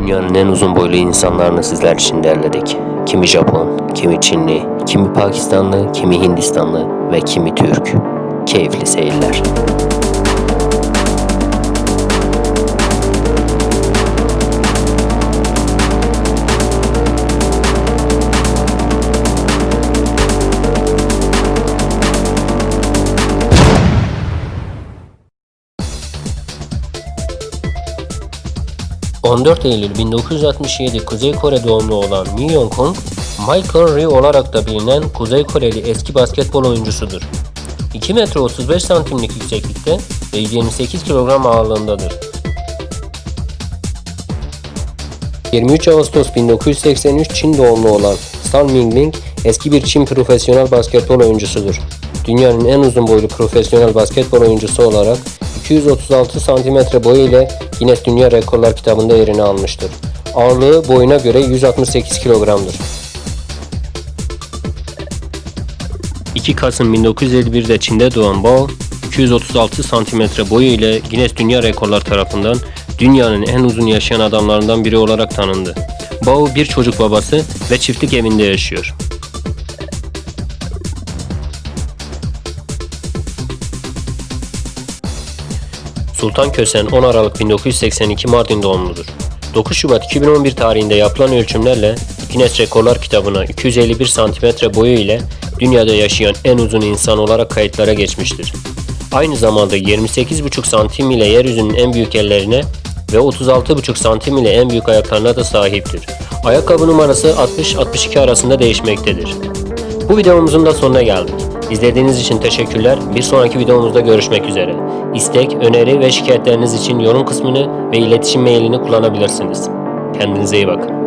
Dünyanın en uzun boylu insanlarını sizler için derledik. Kimi Japon, kimi Çinli, kimi Pakistanlı, kimi Hindistanlı ve kimi Türk. Keyifli seyirler. ...14 Eylül 1967 Kuzey Kore doğumlu olan Min Young-kung, Michael Rhee olarak da bilinen Kuzey Koreli eski basketbol oyuncusudur. 2 metre 35 santimlik yükseklikte ve 128 kilogram ağırlığındadır. 23 Ağustos 1983 Çin doğumlu olan Sun Mingling eski bir Çin profesyonel basketbol oyuncusudur. Dünyanın en uzun boylu profesyonel basketbol oyuncusu olarak 236 cm boyu ile Guinness Dünya Rekorlar kitabında yerini almıştır. Ağırlığı boyuna göre 168 kilogramdır. 2 Kasım 1951'de Çin'de doğan Bao, 236 cm boyu ile Guinness Dünya Rekorlar tarafından dünyanın en uzun yaşayan adamlarından biri olarak tanındı. Bao bir çocuk babası ve çiftlik evinde yaşıyor. Sultan Kösen 10 Aralık 1982 Mardin doğumludur. 9 Şubat 2011 tarihinde yapılan ölçümlerle Guinness Rekorlar kitabına 251 cm boyu ile dünyada yaşayan en uzun insan olarak kayıtlara geçmiştir. Aynı zamanda 28,5 santim ile yeryüzünün en büyük ellerine ve 36,5 santim ile en büyük ayaklarına da sahiptir. Ayakkabı numarası 60-62 arasında değişmektedir. Bu videomuzun da sonuna geldik. İzlediğiniz için teşekkürler. Bir sonraki videomuzda görüşmek üzere. İstek, öneri ve şikayetleriniz için yorum kısmını ve iletişim mailini kullanabilirsiniz. Kendinize iyi bakın.